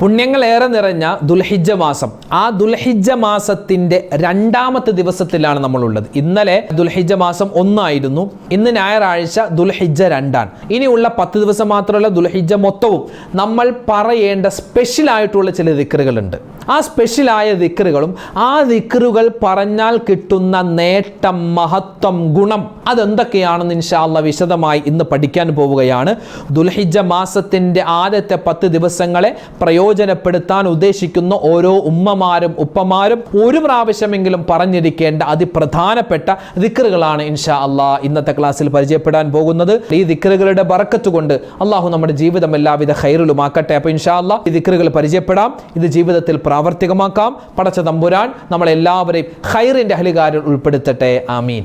പുണ്യങ്ങൾ ഏറെ നിറഞ്ഞ ദുൽഹിജ മാസം. ആ ദുൽഹിജ മാസത്തിന്റെ രണ്ടാമത്തെ ദിവസത്തിലാണ് നമ്മളുള്ളത്. ഇന്നലെ ദുൽഹിജ മാസം ഒന്നായിരുന്നു. ഇന്ന് ഞായറാഴ്ച ദുൽഹിജ രണ്ടാണ്. ഇനിയുള്ള പത്ത് ദിവസം മാത്രമല്ല ദുൽഹിജ മൊത്തവും. നമ്മൾ പറയേണ്ട സ്പെഷ്യൽ ആയിട്ടുള്ള ചില ദിക്കറുകളുണ്ട് ആ സ്പെഷ്യലായ ദിക്കറുകളും ആ ദിക്കറുകൾ പറഞ്ഞാൽ കിട്ടുന്ന നേട്ടം മഹത്വം ഗുണം അതെന്തൊക്കെയാണെന്ന് ഇൻഷാല്ല വിശദമായി ഇന്ന് പഠിക്കാൻ പോവുകയാണ്. ദുൽഹിജ മാസത്തിന്റെ ആദ്യത്തെ പത്ത് ദിവസങ്ങളെ പ്രയോജനപ്പെടുത്താൻ ഉദ്ദേശിക്കുന്ന ഓരോ ഉമ്മമാരും ഉപ്പമാരും ഒരു പ്രാവശ്യമെങ്കിലും പറഞ്ഞിരിക്കേണ്ട അതിപ്രധാനപ്പെട്ട ദിക്കറുകളാണ് ഇൻഷാ അള്ളാ ഇന്നത്തെ ക്ലാസ്സിൽ പരിചയപ്പെടാൻ പോകുന്നത്. ഈ ദിക്കറുകളുടെ ബറക്കത്ത് കൊണ്ട് അള്ളാഹു നമ്മുടെ ജീവിതം എല്ലാവിധ ഹൈറിലുമാക്കട്ടെ അപ്പോൾ ഇൻഷാ അള്ളാ ഈ ദിക്കറുകൾ പരിചയപ്പെടാം. ഇത് ജീവിതത്തിൽ പ്രാവർത്തികമാക്കാം. പടച്ച തമ്പുരാൻ നമ്മളെല്ലാവരെയും ഹൈറിന്റെ അഹലികാരിൽ ഉൾപ്പെടുത്തട്ടെ. ആമീൻ.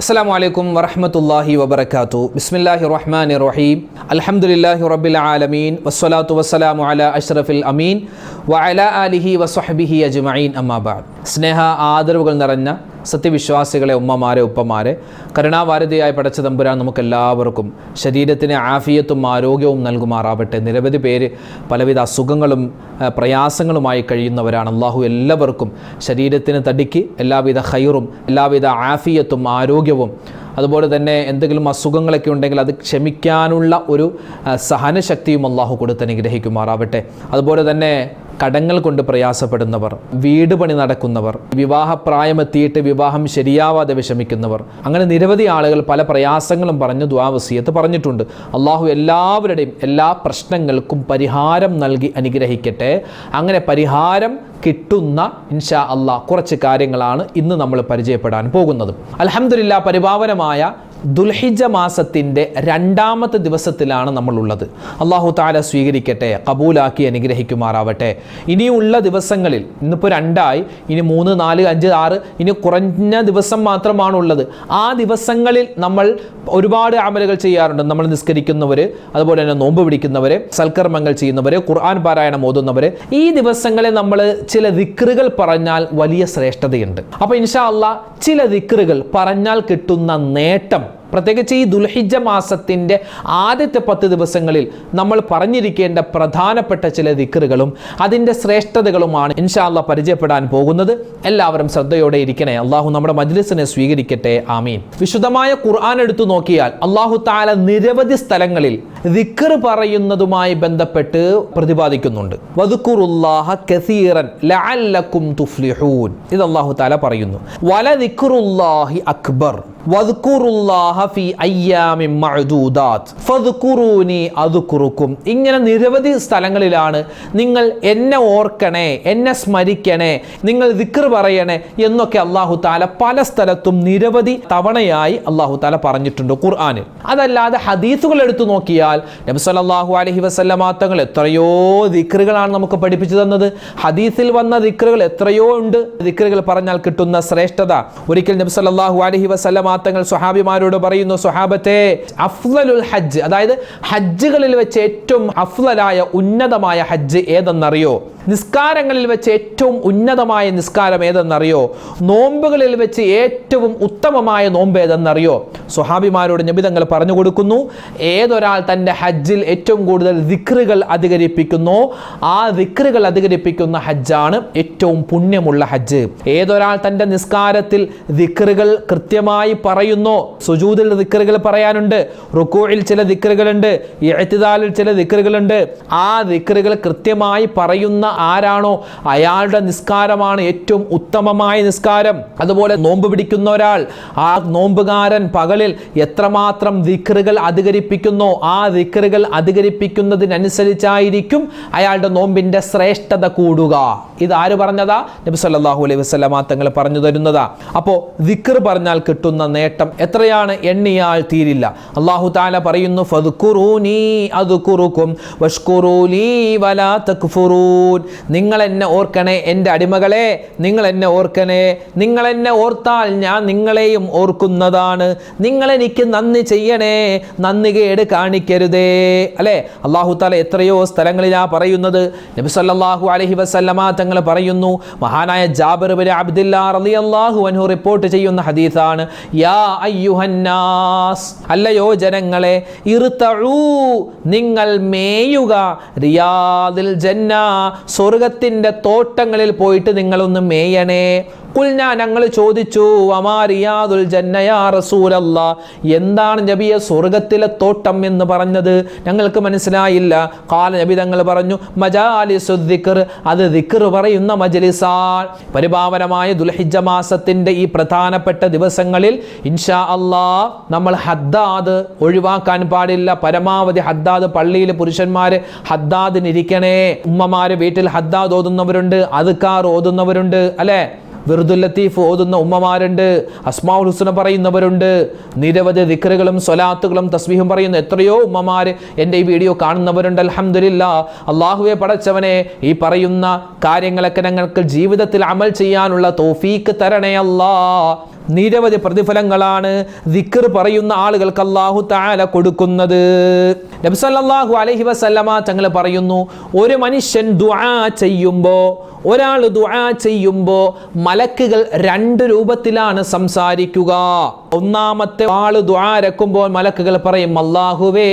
അസ്സാം വലൈക്കും വറഹമത്തല്ലാഹി വബർക്കാത്തു ബിസ്മില്ലാഹി റഹ്മാൻ റഹീം അൽഹംദുലില്ലാഹി റബ്ബിൽ ആലമീൻ. വസ്സലാത്തു വസ്സലാമു അല അഷ്റഫിൽ അമീൻ. വഅല ആലിഹി വസ്വഹബിഹി അജ്മഈൻ. അമ്മാബാദ് സ്നേഹ ആദരവുകൾ നിറഞ്ഞ സത്യവിശ്വാസികളെ ഉമ്മമാരെ ഉപ്പമാരെ കരുണാവാരതിയായി പടച്ച തമ്പുരാൻ നമുക്ക് എല്ലാവർക്കും ശരീരത്തിന് ആഫിയത്തും ആരോഗ്യവും നൽകുമാറാവട്ടെ. നിരവധി പേര് പലവിധ അസുഖങ്ങളും പ്രയാസങ്ങളുമായി കഴിയുന്നവരാണ്. അള്ളാഹു എല്ലാവർക്കും ശരീരത്തിന് തടിക്ക് എല്ലാവിധ ഹൈറും എല്ലാവിധ ആഫിയത്തും ആരോഗ്യവും അതുപോലെ തന്നെ എന്തെങ്കിലും അസുഖങ്ങളൊക്കെ ഉണ്ടെങ്കിൽ അത് ക്ഷമിക്കാനുള്ള ഒരു സഹനശക്തിയും അള്ളാഹു കൊടുത്ത് അനുഗ്രഹിക്കുമാറാവട്ടെ. അതുപോലെ തന്നെ കടങ്ങൾ കൊണ്ട് പ്രയാസപ്പെടുന്നവർ വീട് പണി നടക്കുന്നവർ വിവാഹപ്രായമെത്തിയിട്ട് വിവാഹം ശരിയാവാതെ വിഷമിക്കുന്നവർ. അങ്ങനെ നിരവധി ആളുകൾ പല പ്രയാസങ്ങളും പറഞ്ഞ് ദ്വാവസീയത്ത് പറഞ്ഞിട്ടുണ്ട്. അള്ളാഹു എല്ലാവരുടെയും എല്ലാ പ്രശ്നങ്ങൾക്കും പരിഹാരം നൽകി അനുഗ്രഹിക്കട്ടെ. അങ്ങനെ പരിഹാരം കിട്ടുന്ന ഇൻഷാ അള്ളാ കുറച്ച് കാര്യങ്ങളാണ് ഇന്ന് നമ്മൾ പരിചയപ്പെടാൻ പോകുന്നത്. അലഹമില്ല പരിപാവനമായ ദുൽഹിജ മാസത്തിന്റെ രണ്ടാമത്തെ ദിവസത്തിലാണ് നമ്മളുള്ളത്. അള്ളാഹു താല സ്വീകരിക്കട്ടെ കബൂലാക്കി അനുഗ്രഹിക്കുമാറാവട്ടെ. ഇനിയുള്ള ദിവസങ്ങളിൽ ഇന്നിപ്പോൾ രണ്ടായി ഇനി മൂന്ന് നാല് അഞ്ച് ആറ് ഇനി കുറഞ്ഞ ദിവസം മാത്രമാണുള്ളത്. ആ ദിവസങ്ങളിൽ നമ്മൾ ഒരുപാട് അമലുകൾ ചെയ്യാറുണ്ട്. നമ്മൾ നിസ്കരിക്കുന്നവർ അതുപോലെ തന്നെ നോമ്പ് പിടിക്കുന്നവർ സൽക്കർമ്മങ്ങൾ ചെയ്യുന്നവർ ഖുർആൻ പാരായണം ഓതുന്നവർ ഈ ദിവസങ്ങളെ നമ്മൾ ചില ദിക്റുകൾ പറഞ്ഞാൽ വലിയ ശ്രേഷ്ഠതയുണ്ട്. അപ്പോൾ ഇൻഷാ അല്ല ചില ദിക്റുകൾ പറഞ്ഞാൽ കിട്ടുന്ന നേട്ടം പ്രത്യേകിച്ച് ഈ ദുൽഹിജ മാസത്തിന്റെ ആദ്യത്തെ പത്ത് ദിവസങ്ങളിൽ നമ്മൾ പറഞ്ഞിരിക്കേണ്ട പ്രധാനപ്പെട്ട ചില ദിക്കറുകളും അതിന്റെ ശ്രേഷ്ഠതകളുമാണ് ഇൻഷാല്ല പരിചയപ്പെടാൻ പോകുന്നത്. എല്ലാവരും ശ്രദ്ധയോടെ ഇരിക്കണേ. അള്ളാഹു നമ്മുടെ മജ്ലിസിനെ സ്വീകരിക്കട്ടെ. ആമീൻ. വിശുദ്ധമായ ഖുർആൻ എടുത്തു നോക്കിയാൽ അള്ളാഹു താല നിരവധി സ്ഥലങ്ങളിൽ ദിക്കർ പറയുന്നതുമായി ബന്ധപ്പെട്ട് പ്രതിപാദിക്കുന്നുണ്ട്. അള്ളാഹു താല പറയുന്നു. വല ദിക്കുറുല്ലാഹി അക്ബർ. ഇങ്ങനെ നിരവധി സ്ഥലങ്ങളിലാണ് നിങ്ങൾ എന്നെ ഓർക്കണേ എന്നെ സ്മരിക്കണേ നിങ്ങൾ ദിക്കർ പറയണേ എന്നൊക്കെ അള്ളാഹു താല പല സ്ഥലത്തും നിരവധി തവണയായി അള്ളാഹു താല പറഞ്ഞിട്ടുണ്ട് ഖുർആാന് അതല്ലാതെ ഹദീസുകൾ എടുത്തു നോക്കിയാൽ നബി സല്ലല്ലാഹു അലൈഹി വസല്ലമ തങ്ങൾ എത്രയോ ദിക്റുകളാണ് നമുക്ക് പഠിപ്പിച്ചു തന്നത്. ഹദീസിൽ വന്ന ദിക്റുകൾ എത്രയോ ഉണ്ട്. ദിക്റുകൾ പറഞ്ഞാൽ കിട്ടുന്ന ശ്രേഷ്ഠത. ഒരിക്കൽ നബി സല്ലല്ലാഹു അലൈഹി വസല്ലമ തങ്ങൾ സ്വഹാബിമാരോട് പറയുന്നു സ്വഹാബത്തെ അഫ്ലലുൽ ഹജ്ജ് അതായത് ഹജ്ജുകളിൽ വെച്ച് ഏറ്റവും അഫ്ലലായ ഉന്നതമായ ഹജ്ജ് ഏതെന്നറിയോ? നിസ്കാരങ്ങളിൽ വെച്ച് ഏറ്റവും ഉന്നതമായ നിസ്കാരം ഏതെന്നറിയോ? നോമ്പുകളിൽ വെച്ച് ഏറ്റവും ഉത്തമമായ നോമ്പ് ഏതെന്നറിയോ? സ്വഹാബിമാരോട് നബിതങ്ങൾ പറഞ്ഞു കൊടുക്കുന്നു ഏതൊരാൾ തന്റെ ഹജ്ജിൽ ഏറ്റവും കൂടുതൽ ദിക്റുകൾ അധികരിപ്പിക്കുന്നു ആ ദിക്റുകൾ അധികരിപ്പിക്കുന്ന ഹജ്ജാണ് ഏറ്റവും പുണ്യമുള്ള ഹജ്ജ്. ഏതൊരാൾ തന്റെ നിസ്കാരത്തിൽ ദിക്റുകൾ കൃത്യമായി പറയുന്നു സുജൂതിൽ ദിക്റുകൾ പറയാനുണ്ട് റുക്കൂയിൽ ചില ദിക്റുകളുണ്ട് എഴുത്തിദാലിൽ ചില ദിക്റുകളുണ്ട് ആ ദിക്റുകൾ കൃത്യമായി പറയുന്ന ആരാണോ അയാളുടെ നിസ്കാരമാണ് ഏറ്റവും ഉത്തമമായ നിസ്കാരം. അതുപോലെ നോമ്പ് പിടിക്കുന്ന ഒരാൾ ആ നോമ്പുകാരൻ പകലിൽ എത്രമാത്രം ദിക്റുകൾ അധികരിപ്പിക്കുന്നോ ആ ദിക്റുകൾ അധികരിപ്പിക്കുന്നതിനനുസരിച്ചായിരിക്കും അയാളുടെ നോമ്പിന്റെ ശ്രേഷ്ഠത കൂടുക. ഇത് ആര് പറഞ്ഞതാ? നബി സല്ലല്ലാഹു അലൈഹി വസല്ലമ തങ്ങൾ പറഞ്ഞു തരുന്നതാ. അപ്പോൾ ദിക്ർ പറഞ്ഞാൽ കിട്ടുന്ന നേട്ടം എത്രയാണ്? എണ്ണിയാൽ തീരില്ല. അള്ളാഹു താല പറയുന്നു ഫദ്കുറൂനി അദ്കുറുക്കും വഷ്കുറൂലി വലാ തക്ഫുറൂൻ. നിങ്ങൾ എന്നെ ഓർക്കണേ എന്റെ അടിമകളെ നിങ്ങൾ എന്നെ ഓർക്കണേ നിങ്ങൾ എന്നെ ഓർത്താൽ ഞാൻ നിങ്ങളെയും ഓർക്കുന്നതാണ്. നിങ്ങൾ എനിക്ക് നന്ദി ചെയ്യണേ നന്ദി കേട് കാണിക്കരുതേ. അല്ലേ? അള്ളാഹു താല എത്രയോ സ്ഥലങ്ങളിലാ പറയുന്നത്. നബി സല്ലല്ലാഹു അലൈഹി വസല്ലമ തങ്ങൾ പറയുന്നു മഹാനായ ജാബിർ ബിൻ അബ്ദുല്ലാ അൻഹു റിപ്പോർട്ട് ചെയ്യുന്ന ഹദീസാണ് യാ അയ്യുഹന്നാസ് അല്ലയോ ജനങ്ങളെ ഇറുത്തഴൂ നിങ്ങൾ മേയുക റിയാദിൽ ജന്ന സ്വർഗത്തിന്റെ തോട്ടങ്ങളിൽ പോയിട്ട് നിങ്ങളൊന്ന് മേയണേ. കുൽന ഞങ്ങൾ ചോദിച്ചു അമാറിയാദുൽ ജന്നയാ റസൂലല്ല? എന്താണ് നബിയെ സ്വർഗത്തിലെ തോട്ടം എന്ന് പറഞ്ഞത്? ഞങ്ങൾക്ക് മനസ്സിലായില്ല. കാല നബി തങ്ങൾ പറഞ്ഞു മജാലിസു അത് ദിക്കർ പറയുന്ന മജലിസാൽ പരിപാവനമായ ദുൽഹിജ മാസത്തിന്റെ ഈ പ്രധാനപ്പെട്ട ദിവസങ്ങളിൽ ഇൻഷാ അല്ലാ നമ്മൾ ഹദ്ദാദ് ഒഴിവാക്കാൻ പാടില്ല. പരമാവധി ഹദ്ദാദ് പള്ളിയിൽ പുരുഷന്മാര് ഹദ്ദാദിനിരിക്കണേ. ഉമ്മമാര് വീട്ടിൽ ഹദ്ദാദ് ഓതുന്നവരുണ്ട് അതുക്കാർ ഓതുന്നവരുണ്ട് അല്ലേ? വിറുദുൽ ലത്തീഫ് ഓതുന്ന ഉമ്മമാരുണ്ട് അസ്മാഉൽ ഹുസ്ന പറയുന്നവരുണ്ട് നിരവധി ദിക്കറുകളും സ്വലാത്തുകളും തസ്ബീഹും പറയുന്ന എത്രയോ ഉമ്മമാര് എന്റെ ഈ വീഡിയോ കാണുന്നവരുണ്ട്. അലഹമില്ല അള്ളാഹുവെ പടച്ചവനെ ഈ പറയുന്ന കാര്യങ്ങളൊക്കെ ഞങ്ങൾക്ക് ജീവിതത്തിൽ അമൽ ചെയ്യാനുള്ള തോഫീക്ക് തരണേ അല്ലാ നിരവധി പ്രതിഫലങ്ങളാണ് ദിക്കർ പറയുന്ന ആളുകൾക്ക് അള്ളാഹു താല കൊടുക്കുന്നത്. നബ്സല്ലാഹു അലഹി വസല്ലമ തങ്ങൾ പറയുന്നു ഒരു മനുഷ്യൻ ദുആ ചെയ്യുമ്പോൾ ഒരാൾ ദുആ ചെയ്യുമ്പോൾ മലക്കുകൾ രണ്ട് രൂപത്തിലാണ് സംസാരിക്കുക. ഒന്നാമത്തെ ആൾ ദുആ രക്കുമ്പോൾ മലക്കുകൾ പറയും അള്ളാഹുവേ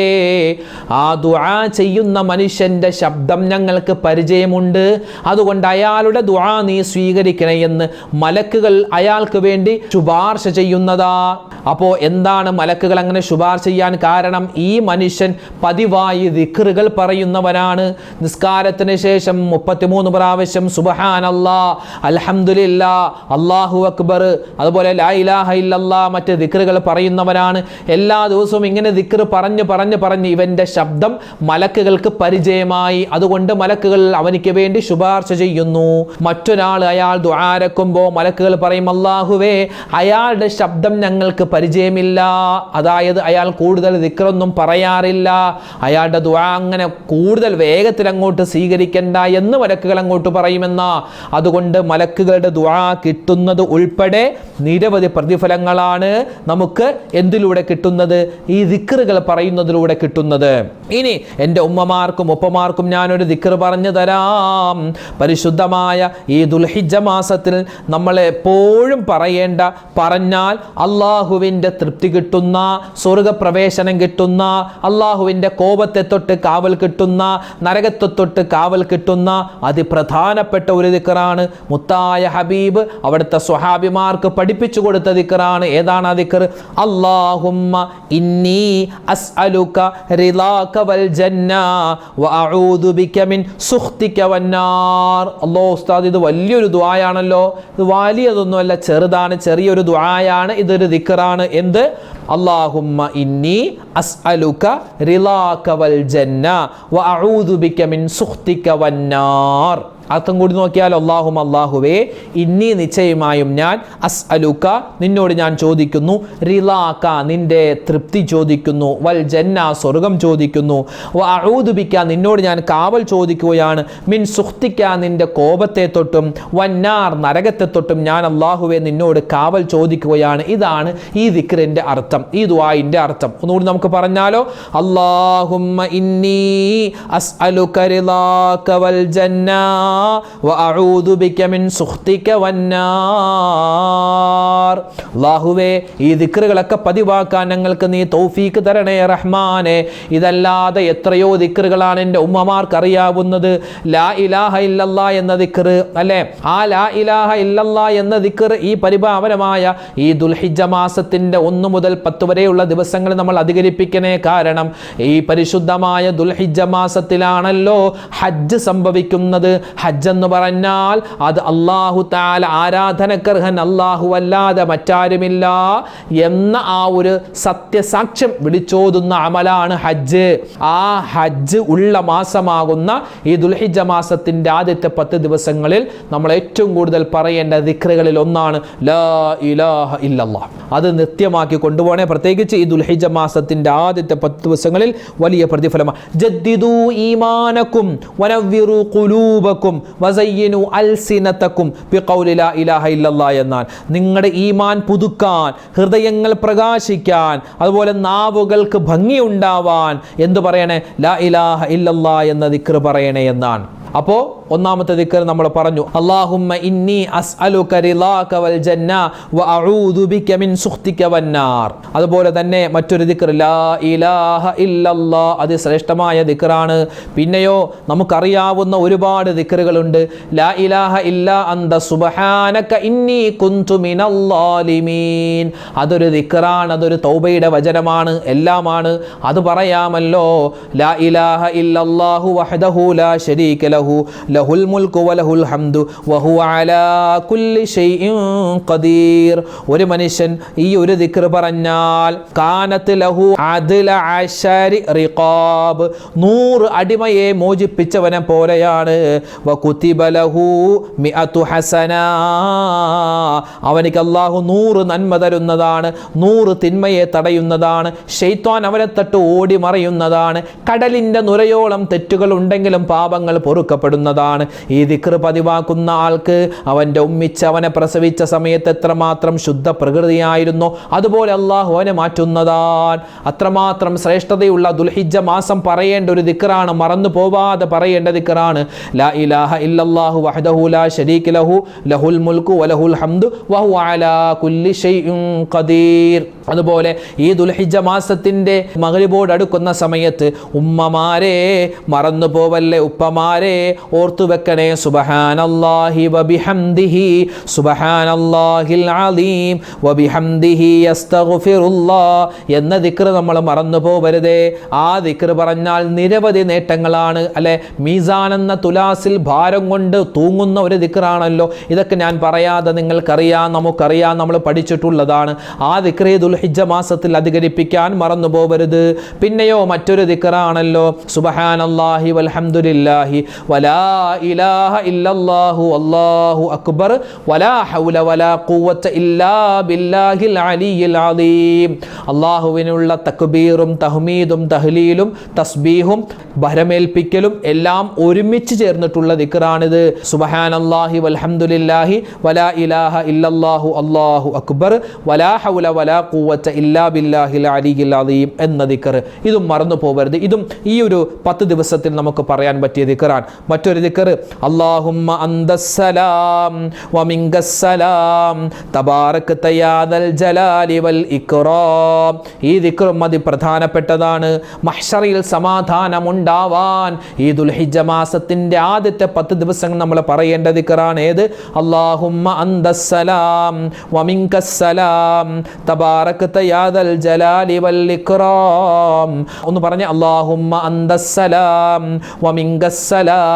ആ ദുആ ചെയ്യുന്ന മനുഷ്യന്റെ ശബ്ദം ഞങ്ങൾക്ക് പരിചയമുണ്ട്. അതുകൊണ്ട് അയാളുടെ ദുആ നീ സ്വീകരിക്കണേ എന്ന് മലക്കുകൾ അയാൾക്ക് വേണ്ടി ശുപാർശ ചെയ്യുന്നതാ. അപ്പോൾ എന്താണ് മലക്കുകൾ അങ്ങനെ ശുപാർശ ചെയ്യാൻ കാരണം? ഈ മനുഷ്യൻ പതിവായി ദിക്റുകൾ പറയുന്നവനാണ്. നിസ്കാരത്തിന് ശേഷം മുപ്പത്തിമൂന്ന് പ്രാവശ്യം സുബഹാനല്ലാ അൽഹംദുലില്ലാ അള്ളാഹു അക്ബർ അതുപോലെ ലാ ഇലാഹ മറ്റ് ദിക്റുകൾ പറയുന്നവനാണ്. എല്ലാ ദിവസവും ഇങ്ങനെ ദിക്ർ പറഞ്ഞ് പറഞ്ഞ് പറഞ്ഞ് ഇവന്റെ ശബ്ദം മലക്കുകൾക്ക് പരിചയമായി. അതുകൊണ്ട് മലക്കുകൾ അവനിക്ക് വേണ്ടി ശുപാർശ ചെയ്യുന്നു. മറ്റൊരാൾ അയാൾ ദ്വാരക്കുമ്പോൾ മലക്കുകൾ പറയും അല്ലാഹുവേ അയാളുടെ ശബ്ദം ഞങ്ങൾക്ക് പരിചയമില്ല. അതായത് അയാൾ കൂടുതൽ ദിക്റൊന്നും പറയാറില്ല. അയാളുടെ ദ്വാ അങ്ങനെ കൂടുതൽ വേഗത്തിൽ അങ്ങോട്ട് സ്വീകരിക്കണ്ട എന്ന് മലക്കുകൾ അങ്ങോട്ട് പറയുമെന്ന. അതുകൊണ്ട് മലക്കുകളുടെ ദ്വാ കിട്ടുന്നത് ഉൾപ്പെടെ നിരവധി പ്രതിഫലങ്ങളാണ് നമുക്ക് എന്തിലൂടെ കിട്ടുന്നത്? ഈ ദിക്റുകൾ പറയുന്നതിലൂടെ കിട്ടുന്നത്. ഇനി എന്റെ ഉമ്മമാർക്കും ഉപ്പമാർക്കും ഞാനൊരു ദിക്ർ പറഞ്ഞു തരാം. പരിശുദ്ധമായ ഈ ദുൽഹിജ മാസത്തിൽ നമ്മൾ എപ്പോഴും പറയേണ്ട പറഞ്ഞാൽ അള്ളാഹുവിന്റെ തൃപ്തി കിട്ടുന്ന സ്വർഗപ്രവേശനം കിട്ടുന്ന അള്ളാഹുവിന്റെ കോപത്തെ തൊട്ട് കാവൽ കിട്ടുന്ന നരകത്തെ തൊട്ട് കാവൽ കിട്ടുന്ന അതിപ്രധാനപ്പെട്ട ഒരു ദിക്കറാണ് മുത്തായ ഹബീബ്. അവിടുത്തെ സ്വഹാബിമാർക്ക് പഠിപ്പിച്ചു കൊടുത്ത ദിക്കറാണ്. ഏതാണ് ആ ദിക്കർ? അല്ലാഹുമ്മ ഇന്നി അസ്അലുക വൽ ജന്ന വഅഊദു ബിക മിൻ വന്നാർ അല്ലാഹു ഉസ്താദ് ഇത് വലിയൊരു ദുആയാണല്ലോ. ഇത് വലിയതൊന്നുമല്ല ചെറുതാണ് ചെറിയൊരു ദുആയാണ് ഇതൊരു ദിക്റാണ്. എന്ത്? അല്ലാഹുമ്മ ഇന്നി അസ്അലുക വൽ ജന്ന വഅഊദു ബിക മിൻ സുഖ്തിക വന്നാർ അർത്ഥം കൂടി നോക്കിയാൽ അള്ളാഹും അള്ളാഹുവേ ഇന്നി നിശ്ചയമായും ഞാൻ അസ് അലുക്ക നിന്നോട് ഞാൻ ചോദിക്കുന്നു. റിലാക്ക നിന്റെ തൃപ്തി ചോദിക്കുന്നു. വൽ ജന്ന സ്വർഗം ചോദിക്കുന്നു. അഴൂതുബിക്ക നിന്നോട് ഞാൻ കാവൽ ചോദിക്കുകയാണ്. മിൻ സുഹ്തിക്ക നിന്റെ കോപത്തെ തൊട്ടും. വന്നാർ നരകത്തെ തൊട്ടും ഞാൻ അള്ളാഹുവെ നിന്നോട് കാവൽ ചോദിക്കുകയാണ്. ഇതാണ് ഈ ദിക്റിന്റെ അർത്ഥം. ഈ ദുവായിന്റെ അർത്ഥം. ഒന്നുകൂടി നമുക്ക് പറഞ്ഞാലോ? അള്ളാഹുമ്മ ഇന്നി അസ് അലുക്ക റിലാക്ക വൽ ജന്ന. അള്ളാഹുവേ ഈ ദിക്റുകളൊക്കെ പതിവാക്കാൻ ഞങ്ങൾക്ക് നീ തൗഫീക്ക് തരണേ റഹ്മാനെ. ഇതല്ലാതെ എത്രയോ ദിക്റുകളാണ് എന്റെ ഉമ്മമാർക്ക് അറിയാവുന്നത് ലാ ഇലാഹ ഇല്ലല്ല എന്ന ദിക്റ് അല്ലേ? ആ ലാ ഇലാഹ ഇല്ലല്ല എന്ന ദിക്റ് ഈ പരിഭാവനമായ ഈ ദുൽഹിജ മാസത്തിന്റെ ഒന്ന് മുതൽ പത്ത് വരെയുള്ള ദിവസങ്ങൾ നമ്മൾ അധികരിപ്പിക്കണേ കാരണം ഈ പരിശുദ്ധമായ ദുൽഹിജ മാസത്തിലാണല്ലോ ഹജ്ജ് സംഭവിക്കുന്നത്. ഹജ്ജ് എന്ന് പറഞ്ഞാൽ അത് അള്ളാഹു താല ആരാധനക്കർഹൻ അള്ളാഹു അല്ലാതെ മറ്റാരുമില്ല എന്ന ആ ഒരു സത്യസാക്ഷ്യം വിളിച്ചോതുന്ന അമലാണ് ഹജ്ജ്. ആ ഹജ്ജ് ഉള്ള മാസമാകുന്ന ഈ ദുൽഹിജ മാസത്തിന്റെ ആദ്യത്തെ പത്ത് ദിവസങ്ങളിൽ നമ്മൾ ഏറ്റവും കൂടുതൽ പറയേണ്ട ദിക്റുകളിൽ ഒന്നാണ് ലാ ഇലാഹ അത് നിത്യമാക്കി കൊണ്ടുപോകണേ. പ്രത്യേകിച്ച് ഈ ദുൽഹിജ മാസത്തിന്റെ ആദ്യത്തെ പത്ത് ദിവസങ്ങളിൽ വലിയ പ്രതിഫലമാണ് ജദ്ദിദു ഈമാനക്കും വനവ്വിറു ഖുലൂബക്കും വസയ്യനു അൽസിനത്തക്കും ബിഖൗലി ലാ ഇലാഹ ഇല്ലല്ലാ എന്നാൽ നിങ്ങളുടെ ഈമാൻ പുതുക്കാൻ ഹൃദയങ്ങൾ പ്രകാശിക്കാൻ അതുപോലെ നാവുകൾക്ക് ഭംഗിയുണ്ടാവാൻ എന്തു പറയണേ? ലാ ഇലാഹ ഇല്ലല്ലാ എന്ന ദിക്ർ പറയണേ എന്നാണ്. അപ്പോൾ ഒന്നാമത്തെ ദിക്കർ നമ്മൾ പറഞ്ഞു അല്ലാഹുമ്മ ഇന്നി റിളാക വൽ ജന്ന വ അഊദു ബിക മിൻ സുഖ്തിക വന്നാർ അതുപോലെ തന്നെ മറ്റൊരു ദിക്കർ ലാ ഇലാഹ ഇല്ലല്ലാ അത് ശ്രേഷ്ഠമായ ദിക്കറാണ്. പിന്നെയോ നമുക്കറിയാവുന്ന ഒരുപാട് ദിക്റുകളുണ്ട് ലാ ഇലാഹ ഇല്ല അന്ത സുബ്ഹാനക ഇന്നി കുന്തു മിനൽ ളാലിമീൻ അതൊരു ദിക്കറാണ് അതൊരു തൗബയുടെ വചനമാണ് എല്ലാമാണ്. അത് പറയാമല്ലോ ലാ ഇലാഹ ഇല്ലല്ലാഹു വഹദഹു ലാ ശരീക ലഹു ലഹുൽ മുൽക്കു വലഹുൽ ഹംദു വഹു അലാ കുല്ലി ഷൈഇൻ ഖദീർ. ഒരു മനുഷ്യൻ ഈ ഒരു ദിക്ർ പറഞ്ഞാൽ കാനത്ത് ലഹു അദ്ല അശരി റിഖാബ്. നൂറ് അടിമയെ മോചിപ്പിച്ചവനെ പോലെയാണ്. വകുതിബ ലഹു മിഅതു ഹസന. അവനിക്ക് അല്ലാഹു നൂറ് നന്മ തരുന്നതാണ് നൂറ് തിന്മയെ തടയുന്നതാണ് ഷെയ്ത്താൻ അവനെ തട്ട് ഓടി മറയുന്നതാണ് കടലിന്റെ നുരയോളം തെറ്റുകൾ ഉണ്ടെങ്കിലും പാപങ്ങൾ പൊറുക്കപ്പെടുന്നതാണ് ഈ ദിക്ർ പതിവാക്കുന്ന ആൾക്ക് അവന്റെ ഉമ്മിച്ച് അവനെ പ്രസവിച്ച സമയത്ത് എത്രമാത്രം ശുദ്ധ പ്രകൃതിയായിരുന്നു അതുപോലെ അള്ളാഹു അവനെ മാറ്റുന്നതാണ്. അത്രമാത്രം ശ്രേഷ്ഠതയുള്ള ദുൽഹിജ മാസം പറയേണ്ട ഒരു ദിക്റാണ് മറന്നു പോവാതെ പറയേണ്ട ദിക്റാണ്. ലാ ഇലാഹ ഇല്ലല്ലാഹു ലാ ലഹു ലഹുൽ വലഹുൽ ഹംദു വഹു അലാ കുല്ലി ഖദീർ. അതുപോലെ ഈ ദുൽഹിജ മാസത്തിന്റെ മകരിബോട് അടുക്കുന്ന സമയത്ത് ഉമ്മമാരെ മറന്നു പോവല്ലേ ഉപ്പമാരെ ഓർത്തു വെക്കണേ സുബഹാനല്ലാഹി വബിഹംദിഹി. അലീം. വബിഹംദിഹി എന്ന ദിക്ർ നമ്മൾ മറന്നു പോവരുതേ. ആ ദിക്ർ പറഞ്ഞാൽ നിരവധി നേട്ടങ്ങളാണ്. അല്ലെ? മീസാൻ എന്ന തുലാസിൽ ഭാരം കൊണ്ട് തൂങ്ങുന്ന ഒരു ദിക്റാണല്ലോ. ഇതൊക്കെ ഞാൻ പറയാതെ നിങ്ങൾക്കറിയാം നമുക്കറിയാം നമ്മൾ പഠിച്ചിട്ടുള്ളതാണ്. ആ ദിക്റേ ദുൽഹിജ മാസത്തിൽ അധികരിപ്പിക്കാൻ മറന്നു പോവരുത്. പിന്നെയോ മറ്റൊരു ദിക്റാണല്ലോ. സുബഹാനല്ലാഹി വൽഹംദുലില്ലാഹി. വലാ ഇലാഹ ഇല്ലല്ലാഹു അല്ലാഹു അക്ബർ വലാ ഹൗല വലാ ഖുവത ഇല്ലാ ബില്ലാഹിൽ അലിയിൽ അലീം അള്ളാഹുവിനുള്ള തക്ബീറും തഹ്മീദും തഹ്ലീലും തസ്ബീഹും ഭരമേൽപ്പിക്കലും എല്ലാം ഒരുമിച്ച് ചേർന്നിട്ടുള്ള ദിക്റാണിത്. സുബഹാനല്ലാഹി വൽഹംദുലില്ലാഹി വലാ ഇലാഹ ഇല്ലല്ലാഹു അല്ലാഹു അക്ബർ വലാ ഹൗല വലാ ഖുവത ഇല്ലാ ബില്ലാഹിൽ അലിയിൽ അലീം എന്ന ദിക്ർ. ഇതും മറന്നു പോകരുത് ഇതും ഈ ഒരു പത്ത് ദിവസത്തിൽ നമുക്ക് പറയാൻ പറ്റിയ ദിക്റാണ്. മറ്റൊരു ദിക്കർ അള്ളാഹുമ്മ അന്തസ്സലാം വമിങ്കസ്സലാം തബാറക് തയ്യാദൽ ജലാലി വൽ ഇക്റാം. ഈ ദിക്റും അതി പ്രധാനപ്പെട്ടതാണ്. സമാധാനം സമാധാനമുണ്ടാവാൻ ഈ ദുൽഹിജ്ജ മാസത്തിന്റെ ആദ്യത്തെ പത്ത് ദിവസങ്ങൾ നമ്മൾ പറയേണ്ട ദിക്റാണ് ഏത്? അള്ളാഹുമ്മ അന്തസ്സലാം വമിങ്കസ്സലാം തബാറക് തയ്യാദൽ ജലാലി വൽ ഇക്റാം. ഒന്ന് പറഞ്ഞ അള്ളാഹുമ്മ അന്തസ്സലാം വമിങ്കസ്സലാം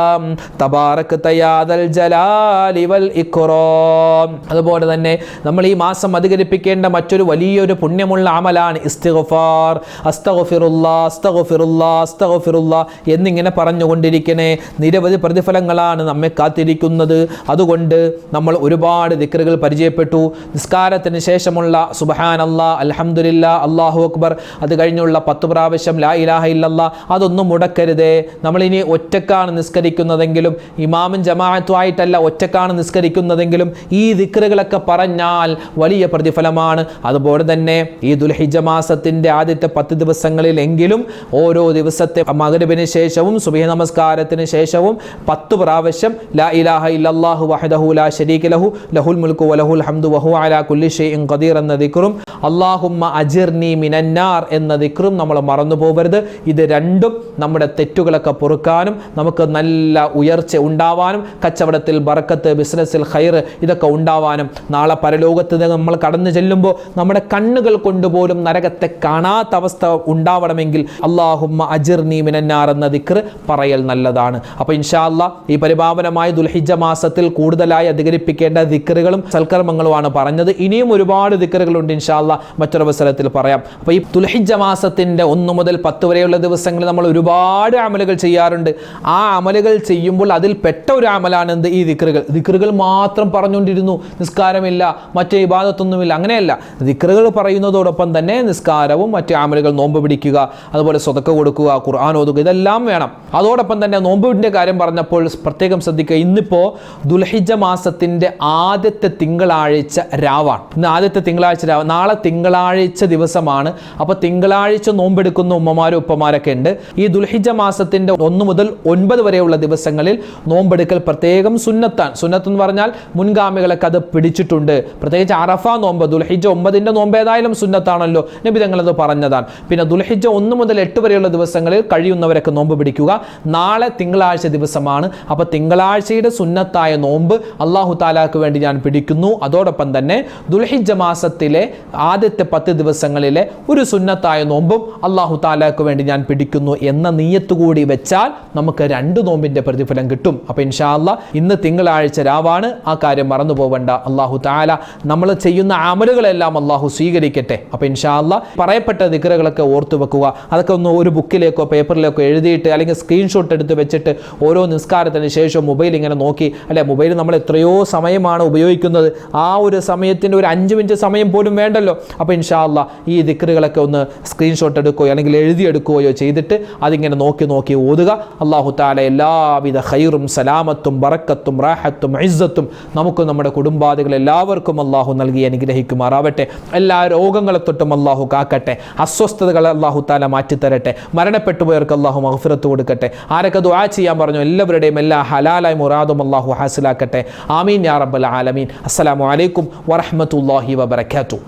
തബാറക് തയാദൽ ജലാലി വൽ ഇക്റാം അതുപോലെ തന്നെ നമ്മൾ ഈ മാസം അധികരിപ്പിക്കേണ്ട മറ്റൊരു വലിയൊരു പുണ്യമുള്ള അമലാണ് ഇസ്തിഗ്ഫാർ. അസ്തഗ്ഫിറുല്ലാ അസ്തഗ്ഫിറുല്ലാ അസ്തഗ്ഫിറുല്ലാ എന്നിങ്ങനെ പറഞ്ഞുകൊണ്ടിരിക്കണേ. നിരവധി പ്രതിഫലങ്ങളാണ് നമ്മെ കാത്തിരിക്കുന്നത്. അതുകൊണ്ട് നമ്മൾ ഒരുപാട് ദിക്കറുകൾ പരിചയപ്പെട്ടു. നിസ്കാരത്തിന് ശേഷമുള്ള സുബഹാനല്ലാ അലഹമുല്ല അള്ളാഹു അക്ബർ. അത് കഴിഞ്ഞുള്ള പത്ത് പ്രാവശ്യം ലാ ഇലാഹ ഇല്ലല്ലാ. അതൊന്നും മുടക്കരുതേ. നമ്മളിനി ഒറ്റക്കാണ് നിസ്കരിക്കുന്നതെങ്കിലും ഇമാമും ജമാഅത്തുമായിട്ടല്ല ഒറ്റക്കാണ് നിസ്കരിക്കുന്നതെങ്കിലും ഈ ദിക്റുകളൊക്കെ പറഞ്ഞാൽ വലിയ പ്രതിഫലമാണ്. അതുപോലെ തന്നെ ഈ ദുൽഹിജ മാസത്തിന്റെ ആദ്യത്തെ പത്ത് ദിവസങ്ങളിലെങ്കിലും ഓരോ ദിവസത്തെ മകരവിന് ശേഷവും സുബഹി നമസ്കാരത്തിന് ശേഷവും പത്ത് പ്രാവശ്യം ലാ ഇലാഹ ഇല്ലാഹു വഹദഹു ലാ ശരീക ലഹു ലഹുൽ മുൽക്കു വലഹുൽ ഹംദു വഹു അലാ കുല്ലി ഷൈഇൻ ഖദീർ എന്ന ദിക്റും അല്ലാഹുമ്മ അജിർനി മിനന്നാർ എന്ന ദിക്റും നമ്മൾ മറന്നു പോകരുത് ഇത് രണ്ടും നമ്മുടെ തെറ്റുകളൊക്കെ പൊറുക്കാനും നമുക്ക് നല്ല ഉയർച്ച ഉണ്ടാവാനും കച്ചവടത്തിൽ ബറക്കത്ത് ബിസിനസ്സിൽ ഹൈർ ഇതൊക്കെ ഉണ്ടാവാനും നാളെ പരലോകത്ത് നമ്മൾ കടന്നു ചെല്ലുമ്പോൾ നമ്മുടെ കണ്ണുകൾ കൊണ്ടുപോലും നരകത്തെ കാണാത്ത അവസ്ഥ ഉണ്ടാവണമെങ്കിൽ അള്ളാഹുമ്മ അജിർ നീമിനാർ എന്ന ദിക്ർ പറയൽ നല്ലതാണ്. അപ്പോൾ ഇൻഷാല്ല ഈ പരിപാവനമായ ദുൽഹിജ മാസത്തിൽ കൂടുതലായി അധികരിപ്പിക്കേണ്ട ദിക്കറുകളും സൽക്കർമ്മങ്ങളുമാണ് പറഞ്ഞത്. ഇനിയും ഒരുപാട് ദിക്കറുകളുണ്ട് ഇൻഷാല്ല മറ്റൊരവസരത്തിൽ പറയാം. അപ്പോൾ ഈ ദുൽഹിജ മാസത്തിന്റെ ഒന്ന് മുതൽ പത്ത് വരെയുള്ള ദിവസങ്ങളിൽ നമ്മൾ ഒരുപാട് അമലുകൾ ചെയ്യാറുണ്ട്. ആ അമൽ അമലുകൾ ചെയ്യുമ്പോൾ അതിൽ പെട്ട ഒരു അമലാണ് എന്ത്? ഈ ദിക്റുകൾ. ദിക്റുകൾ മാത്രം പറഞ്ഞുകൊണ്ടിരുന്നു. നിസ്കാരമില്ല. മറ്റേ ഇബാദത്തൊന്നുമില്ല. അങ്ങനെയല്ല. ദിക്റുകൾ പറയുന്നതോടൊപ്പം തന്നെ നിസ്കാരവും മറ്റു അമലുകൾ നോമ്പ് പിടിക്കുക അതുപോലെ സ്വതക്ക കൊടുക്കുക ഖുർആൻ ഓതുക ഇതെല്ലാം വേണം. അതോടൊപ്പം തന്നെ നോമ്പിന്റെ കാര്യം പറഞ്ഞപ്പോൾ പ്രത്യേകം ശ്രദ്ധിക്കുക ഇന്നിപ്പോൾ ദുൽഹിജ മാസത്തിന്റെ ആദ്യത്തെ തിങ്കളാഴ്ച രാവാണ്. ഇന്ന് ആദ്യത്തെ തിങ്കളാഴ്ച രാവ് നാളെ തിങ്കളാഴ്ച ദിവസമാണ്. അപ്പോൾ തിങ്കളാഴ്ച നോമ്പെടുക്കുന്ന ഉമ്മമാരും ഉപ്പമാരൊക്കെ ഉണ്ട്. ഈ ദുൽഹിജ മാസത്തിന്റെ ഒന്ന് മുതൽ ഒൻപത് വരെയുള്ള ദിവസങ്ങളിൽ നോമ്പെടുക്കൽ പ്രത്യേകം സുന്നത്താണ്. സുന്നത്ത് എന്ന് പറഞ്ഞാൽ മുൻഗാമികളൊക്കെ അത് പിടിച്ചിട്ടുണ്ട്. പ്രത്യേകിച്ച് അറഫ നോമ്പ് ദുൽഹിജ ഒമ്പതിന്റെ നോമ്പ് ഏതായാലും സുന്നത്താണല്ലോ നബി തങ്ങളത് പറഞ്ഞതാണ്. പിന്നെ ദുൽഹിജ ഒന്ന് മുതൽ എട്ട് വരെയുള്ള ദിവസങ്ങളിൽ കഴിയുന്നവരൊക്കെ നോമ്പ് പിടിക്കുക. നാളെ തിങ്കളാഴ്ച ദിവസമാണ്. അപ്പോൾ തിങ്കളാഴ്ചയുടെ സുന്നത്തായ നോമ്പ് അള്ളാഹു താലാക്ക് വേണ്ടി ഞാൻ പിടിക്കുന്നു. അതോടൊപ്പം തന്നെ ദുൽഹിജ മാസത്തിലെ ആദ്യത്തെ പത്ത് ദിവസങ്ങളിലെ ഒരു സുന്നത്തായ നോമ്പും അള്ളാഹു താലാക്ക് വേണ്ടി ഞാൻ പിടിക്കുന്നു എന്ന നീയത്ത് കൂടി വെച്ചാൽ നമുക്ക് രണ്ട് നോമ്പിന്റെ പ്രതിഫലം കിട്ടും. അപ്പോൾ ഇൻഷാല്ല ഇന്ന് തിങ്കളാഴ്ച രാവാണ്. ആ കാര്യം മറന്നു പോവണ്ട. അള്ളാഹു താല നമ്മൾ ചെയ്യുന്ന അമലുകളെല്ലാം അള്ളാഹു സ്വീകരിക്കട്ടെ. അപ്പോൾ ഇൻഷാല്ല പറയപ്പെട്ട ദിക്കറുകളൊക്കെ ഓർത്തു വെക്കുക. അതൊക്കെ ഒന്ന് ഒരു ബുക്കിലേക്കോ പേപ്പറിലേക്കോ എഴുതിയിട്ട് അല്ലെങ്കിൽ സ്ക്രീൻഷോട്ട് എടുത്ത് വെച്ചിട്ട് ഓരോ നിസ്കാരത്തിന് ശേഷം മൊബൈൽ ഇങ്ങനെ നോക്കി. അല്ലെ മൊബൈൽ നമ്മൾ എത്രയോ സമയമാണ് ഉപയോഗിക്കുന്നത്. ആ ഒരു സമയത്തിന്റെ ഒരു അഞ്ച് മിനിറ്റ് സമയം പോലും വേണ്ടല്ലോ. അപ്പോൾ ഇൻഷാല്ല ഈ ദിക്കറുകളൊക്കെ ഒന്ന് സ്ക്രീൻഷോട്ട് എടുക്കുകയോ അല്ലെങ്കിൽ എഴുതിയെടുക്കുകയോ ചെയ്തിട്ട് അതിങ്ങനെ നോക്കി നോക്കി ഓതുക. അള്ളാഹു താല എല്ലാവിധ ഖൈറും സലാമത്തും ബറക്കത്തും റാഹത്തും ഇസ്സത്തും നമുക്ക് നമ്മുടെ കുടുംബാദികൾ എല്ലാവർക്കും അള്ളാഹു നൽകി അനുഗ്രഹിക്കുമാറാവട്ടെ. എല്ലാ രോഗങ്ങളെ തൊട്ടും അള്ളാഹു കാക്കട്ടെ. അസ്വസ്ഥതകൾ അള്ളാഹു താല മാറ്റിത്തരട്ടെ. മരണപ്പെട്ടു പോയവർക്ക് അള്ളാഹു മഹഫിറത്ത് കൊടുക്കട്ടെ. ആരൊക്കെ ദുആ ചെയ്യാൻ പറഞ്ഞു എല്ലാവരുടെയും എല്ലാ ഹലാലായ മുറാദും അള്ളാഹു ഹാസിലാക്കട്ടെ. ആമീൻ യാ റബ്ബൽ ആലമീൻ. അസ്സലാമു അലൈക്കും വറഹ്മത്തുള്ളാഹി വബറകാതുഹു.